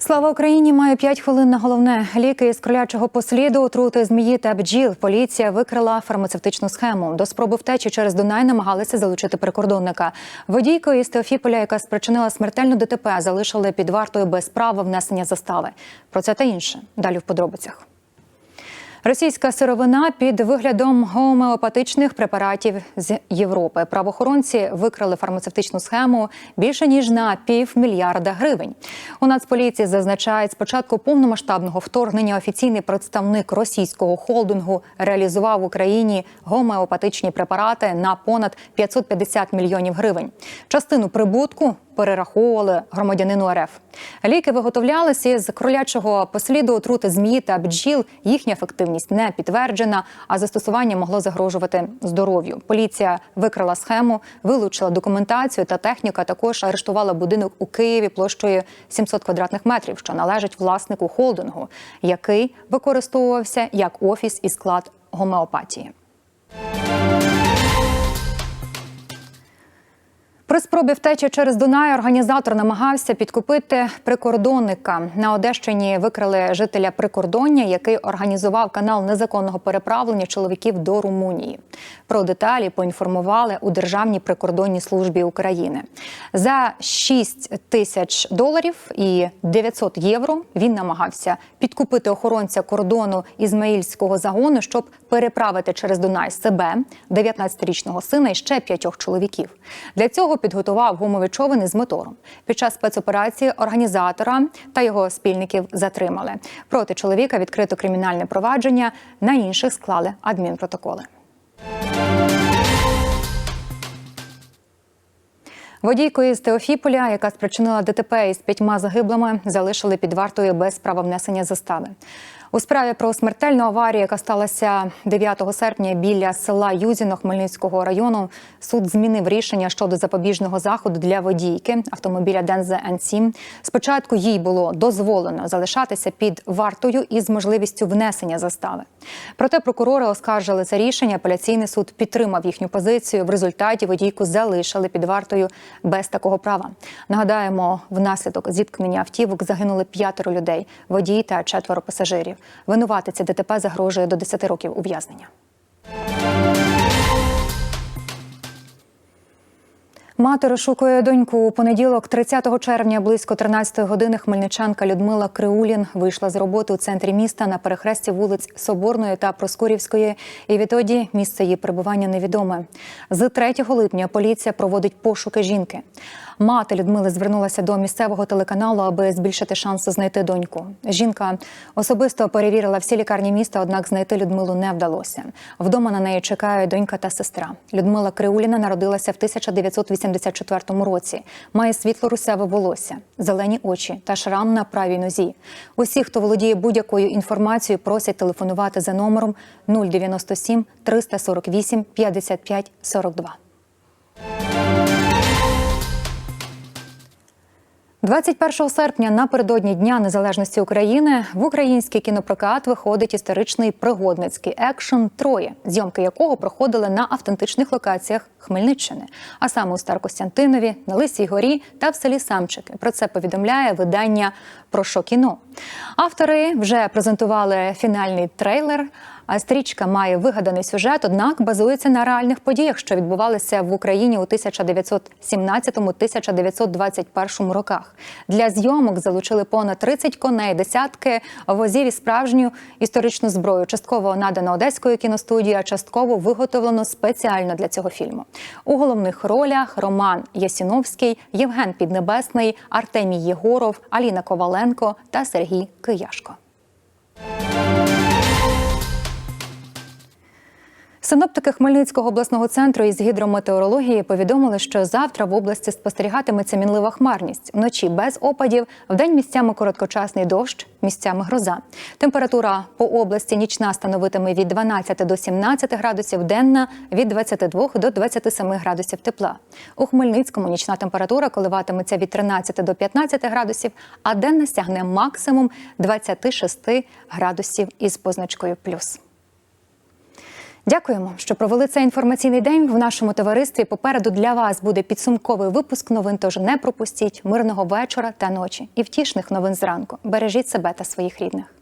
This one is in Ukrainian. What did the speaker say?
Слава Україні! Має 5 хвилин на головне. Ліки із кролячого посліду, отрути змії та бджіл. Поліція викрила фармацевтичну схему. До спроби втечі через Дунай намагалися залучити прикордонника. Водійку із Теофіполя, яка спричинила смертельну ДТП, залишили під вартою без права внесення застави. Про це та інше далі в подробицях. Російська сировина під виглядом гомеопатичних препаратів з Європи. Правоохоронці викрали фармацевтичну схему більше ніж на півмільярда гривень. У Нацполіції зазначають, з початку повномасштабного вторгнення офіційний представник російського холдингу реалізував в Україні гомеопатичні препарати на понад 550 мільйонів гривень. Частину прибутку перераховували громадянину РФ. Ліки виготовлялися з кролячого посліду отрути змії та бджіл. Їхня ефективність не підтверджена, а застосування могло загрожувати здоров'ю. Поліція викрила схему, вилучила документацію та техніка. Також арештувала будинок у Києві площею 700 квадратних метрів, що належить власнику холдингу, який використовувався як офіс і склад гомеопатії. При спробі втечі через Дунай організатор намагався підкупити прикордонника. На Одещині викрили жителя прикордоння, який організував канал незаконного переправлення чоловіків до Румунії. Про деталі поінформували у Державній прикордонній службі України. За 6 тисяч доларів і 900 євро він намагався підкупити охоронця кордону ізмаїльського загону, щоб переправити через Дунай себе, 19-річного сина і ще п'ятьох чоловіків. Для цього підготував гумові човени з мотором. Під час спецоперації організатора та його спільників затримали. Проти чоловіка відкрито кримінальне провадження. На інших склали адмінпротоколи. Водійку із Теофіполя, яка спричинила ДТП із п'ятьма загиблими, залишили під вартою без права внесення застави. У справі про смертельну аварію, яка сталася 9 серпня біля села Юзіно Хмельницького району, суд змінив рішення щодо запобіжного заходу для водійки автомобіля Дензе Н7. Спочатку їй було дозволено залишатися під вартою із можливістю внесення застави. Проте прокурори оскаржили це рішення. Апеляційний суд підтримав їхню позицію. В результаті водійку залишили під вартою без такого права. Нагадаємо, внаслідок зіткнення автівок загинули п'ятеро людей, водій та четверо пасажирів. Винуватиця ДТП загрожує до 10 років ув'язнення. Мати розшукує доньку у понеділок, 30 червня, близько 13 години. Хмельничанка Людмила Криулін вийшла з роботи у центрі міста на перехресті вулиць Соборної та Проскурівської. І відтоді місце її перебування невідоме. З 3 липня поліція проводить пошуки жінки. Мати Людмили звернулася до місцевого телеканалу, аби збільшити шанси знайти доньку. Жінка особисто перевірила всі лікарні міста, однак знайти Людмилу не вдалося. Вдома на неї чекають донька та сестра. Людмила Криуліна народилася в 1984 році. Має світло русяве волосся, зелені очі та шрам на правій нозі. Усі, хто володіє будь-якою інформацією, просять телефонувати за номером 097 348 55 42. 21 серпня напередодні Дня Незалежності України в український кінопрокат виходить історичний пригодницький екшн Троє, зйомки якого проходили на автентичних локаціях Хмельниччини, а саме у Старокостянтинові, на Лисій Горі та в селі Самчики. Про це повідомляє видання про що кіно. Автори вже презентували фінальний трейлер. А стрічка має вигаданий сюжет, однак базується на реальних подіях, що відбувалися в Україні у 1917-1921 роках. Для зйомок залучили понад 30 коней, десятки возів і справжню історичну зброю. Частково надано одеською кіностудією, а частково виготовлено спеціально для цього фільму. У головних ролях Роман Ясіновський, Євген Піднебесний, Артемій Єгоров, Аліна Коваленко та Сергій Кияшко. Синоптики Хмельницького обласного центру із гідрометеорології повідомили, що завтра в області спостерігатиметься мінлива хмарність. Вночі без опадів, вдень місцями короткочасний дощ, місцями гроза. Температура по області нічна становитиме від 12 до 17 градусів, денна від 22 до 27 градусів тепла. У Хмельницькому нічна температура коливатиметься від 13 до 15 градусів, а денна сягне максимум 26 градусів із позначкою плюс. Дякуємо, що провели цей інформаційний день в нашому товаристві. Попереду для вас буде підсумковий випуск новин. Тож не пропустіть мирного вечора та ночі і втішних новин зранку. Бережіть себе та своїх рідних.